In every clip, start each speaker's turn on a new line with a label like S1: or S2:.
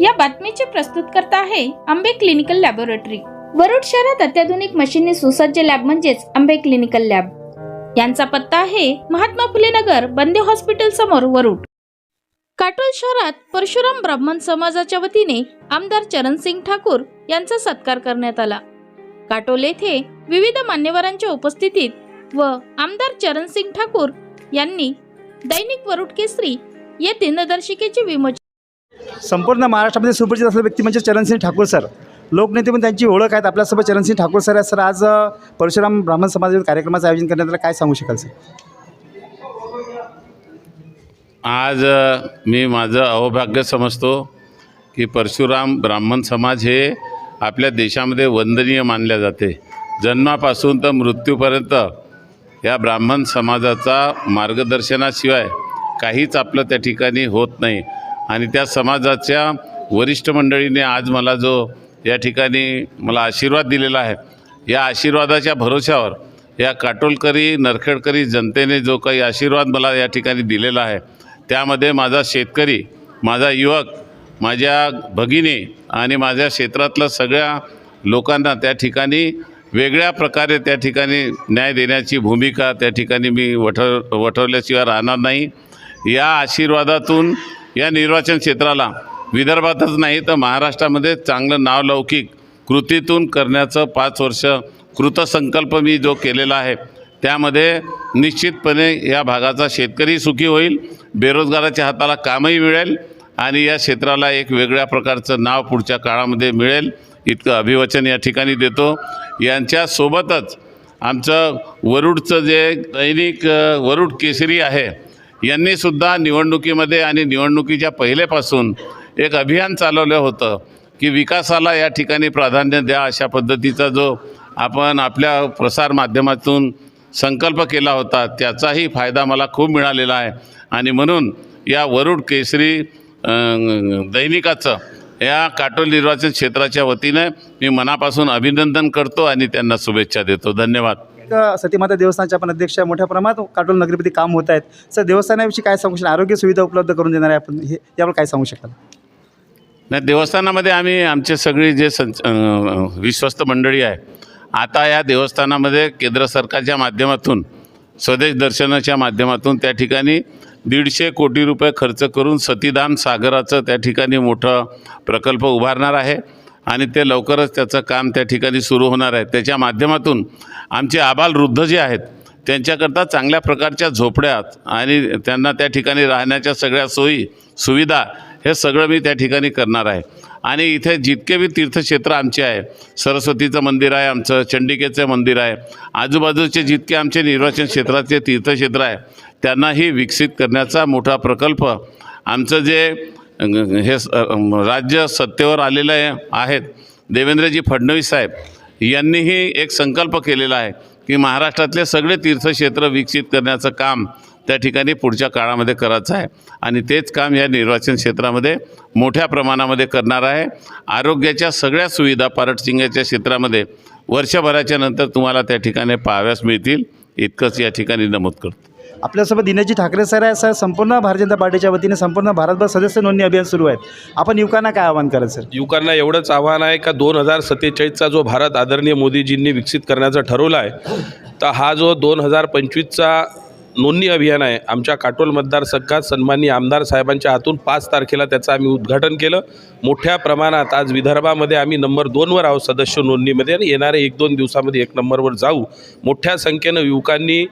S1: या बातमीचे प्रस्तुतकर्ता आहे आंबे क्लिनिकल लॅबोरेटरी. वरुड शहरात अत्याधुनिक मशीनने सुसज्ज लॅब म्हणजेच आंबे क्लिनिकल लॅब. यांचा पत्ता आहे महात्मा फुले नगर बंदे हॉस्पिटल समोर वरुड. काटोल शहरात परशुराम ब्राह्मण समाजाच्या वतीने आमदार चरणसिंग ठाकूर यांचा सत्कार करण्यात आला. काटोल येथे विविध मान्यवरांच्या उपस्थितीत व आमदार चरणसिंग ठाकूर यांनी दैनिक वरुड केसरी या दिनदर्शिकेचे विमोचन
S2: संपूर्ण महाराष्ट्रामध्ये सुपरिचित असलेले व्यक्ती म्हणजे चरणसिंह ठाकूर सर. लोकनेते पण त्यांची ओळख आहेत. आपल्यासोबत चरणसिंह ठाकूर सर आहेत. सर आज परशुराम ब्राह्मण समाज कार्यक्रमाचं आयोजन करण्यात आलं. काय सांगू शकाल सर?
S3: आज मी माझं अवभाग्य समजतो की परशुराम ब्राह्मण समाज हे आपल्या देशामध्ये वंदनीय मानल्या जाते. जन्मापासून तर मृत्यूपर्यंत या ब्राह्मण समाजाचा मार्गदर्शनाशिवाय काहीच आपलं त्या ठिकाणी होत नाही. आणि त्या समाजाच्या वरिष्ठ मंडळीने आज मला जो या ठिकाणी मला आशीर्वाद दिलेला आहे या आशीर्वादाच्या भरोश्यावर या काटोलकरी नरखेडकरी जनतेने जो काही आशीर्वाद मला या ठिकाणी दिलेला आहे त्यामध्ये माझा शेतकरी माझा युवक माझ्या भगिनी आणि माझ्या क्षेत्रातलं सगळ्या लोकांना त्या ठिकाणी वेगळ्या प्रकारे त्या ठिकाणी न्याय देण्याची भूमिका त्या ठिकाणी मी वठव वठवल्याशिवाय राहणार नाही. या आशीर्वादातून या निर्वाचन क्षेत्राला विदर्भातच नाही तर महाराष्ट्रामध्ये चांगलं नावलौकिक कृतीतून करण्याचं पाच वर्ष कृतसंकल्प मी जो केलेला आहे त्यामध्ये निश्चितपणे या भागाचा शेतकरी सुखी होईल बेरोजगाराच्या हाताला कामही मिळेल आणि या क्षेत्राला एक वेगळ्या प्रकारचं नाव पुढच्या काळामध्ये मिळेल इतकं अभिवचन या ठिकाणी देतो. यांच्यासोबतच आमचं वरुडचं जे दैनिक वरुड केसरी आहे यांनीसुद्धा निवडणुकीमध्ये आणि निवडणुकीच्या पहिलेपासून एक अभियान चालवलं होतं की विकासाला या ठिकाणी प्राधान्य द्या अशा पद्धतीचा जो आपण आपल्या प्रसारमाध्यमातून संकल्प केला होता त्याचाही फायदा मला खूप मिळालेला आहे. आणि म्हणून या वरुड केसरी दैनिकाचं या काटोल निर्वाचन क्षेत्राच्या वतीने मी मनापासून अभिनंदन करतो आणि त्यांना शुभेच्छा देतो. धन्यवाद.
S2: एक सतीमाता देवस्थानच्या आपण अध्यक्ष मोठ्या प्रमाणात काटोल नगरीमध्ये काम होत आहेत. सर देवस्थानाविषयी काय सांगू शकता? आरोग्य सुविधा उपलब्ध करून देणार आहे आपण हे यावर काय सांगू शकाल
S3: नाही देवस्थानामध्ये आम्ही आमचे सगळी जे संच विश्वस्त मंडळी आहे आता या देवस्थानामध्ये केंद्र सरकारच्या माध्यमातून स्वदेश दर्शनाच्या माध्यमातून त्या ठिकाणी दीडशे कोटी रुपये खर्च करून सतीदान सागराचं त्या ठिकाणी मोठं प्रकल्प उभारणार आहे. आणि ते लवकरच त्याचं काम त्या ठिकाणी सुरू होणार आहे. त्याच्या माध्यमातून आमचे आबाल वृद्ध जे आहेत त्यांच्याकरता चांगल्या प्रकारच्या झोपड्यात आणि त्यांना त्या ठिकाणी राहण्याच्या सगळ्या सोयी सुविधा हे सगळं मी त्या ठिकाणी करणार आहे. आणि इथे जितके बी तीर्थक्षेत्र आमचे आहे सरस्वतीचं मंदिर आहे आमचं चंडिकेचं मंदिर आहे आजूबाजूचे जितके आमचे निर्वाचन क्षेत्राचे तीर्थक्षेत्र आहे त्यांनाही विकसित करण्याचा मोठा प्रकल्प आमचं जे हे स- राज्य सत्तेवर आलेलं आहे आहेत. देवेंद्रजी फडणवीस साहेब यांनीही एक संकल्प केलेला आहे की महाराष्ट्रातले सगळे तीर्थक्षेत्र विकसित करण्याचं काम त्या ठिकाणी पुढच्या काळामध्ये करायचं आहे. आणि तेच काम या निर्वाचन क्षेत्रामध्ये मोठ्या प्रमाणामध्ये करणार आहे. आरोग्याच्या सगळ्या सुविधा पारटसिंगाच्या क्षेत्रामध्ये वर्षभराच्या नंतर तुम्हाला त्या ठिकाणी पाहाव्यास मिळतील. इतकंच या ठिकाणी नमूद करतो.
S2: आपल्यासोबत दिनेशजी ठाकरे सर आहे सर. संपूर्ण भारतीय जनता पार्टीच्या वतीने संपूर्ण भारतभर सदस्य नोंदणी अभियान सुरू आहे आपण युवकांना काय आवाहन कराल सर?
S4: युवकांना एवढंच आव्हान आहे का दोन हजार सत्तेचाळीसचा जो भारत आदरणीय मोदीजींनी विकसित करण्याचं ठरवलं आहे तर हा जो दोन हजार पंचवीसचा नोंदणी अभियान आहे आमच्या काटोल मतदारसंघात सन्माननीय आमदार साहेबांच्या हातून पाच तारखेला त्याचं आम्ही उद्घाटन केलं. मोठ्या प्रमाणात आज विदर्भामध्ये आम्ही नंबर दोनवर आहोत सदस्य नोंदणीमध्ये आणि येणाऱ्या एक दोन दिवसामध्ये एक नंबरवर जाऊ. मोठ्या संख्येनं युवकांनी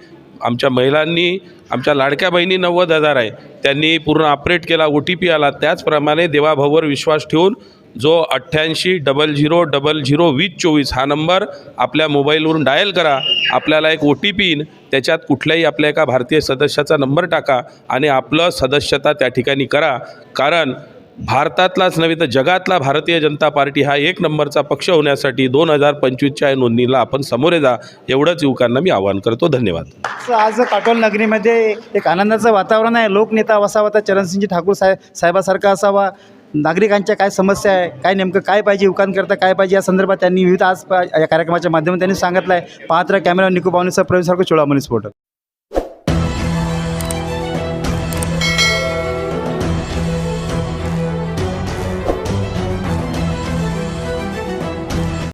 S4: आमच्या महिलांनी आमच्या लाडक्या बहिणी नव्वद हजार आहे त्यांनी पूर्ण ऑपरेट केला ओ टी पी आला. त्याचप्रमाणे देवाभाऊवर विश्वास ठेवून जो अठ्ठ्याऐंशी डबल झिरो डबल झिरो वीस चोवीस हा नंबर आपल्या मोबाईलवरून डायल करा. आपल्याला एक ओ टी पी येईन. त्याच्यात कुठल्याही आपल्या एका भारतीय सदस्याचा नंबर टाका आणि आपलं सदस्यता त्या ठिकाणी करा. कारण भारतातलाच नव्हे तर जगातला भारतीय जनता पार्टी हा एक नंबरचा पक्ष होण्यासाठी दोन हजार पंचवीसच्या या नोंदणीला आपण समोरे जा एवढंच युवकांना मी आवाहन करतो. धन्यवाद.
S2: सर, आज काटोल नगरीमध्ये एक आनंदाचं वातावरण आहे. लोकनेता असावा तर चरणसिंहजी ठाकूर साहेब साहेबासारखा असावा. नागरिकांच्या काय समस्या आहे? काय नेमकं काय पाहिजे युवकांकरता? काय पाहिजे? या संदर्भात त्यांनी विविध आज प- या कार्यक्रमाच्या माध्यमातून त्यांनी सांगितलं आहे पात्र कॅमेरा निकू पाहुणेसह प्रवीण सारखं चोळामणी स्फोटक.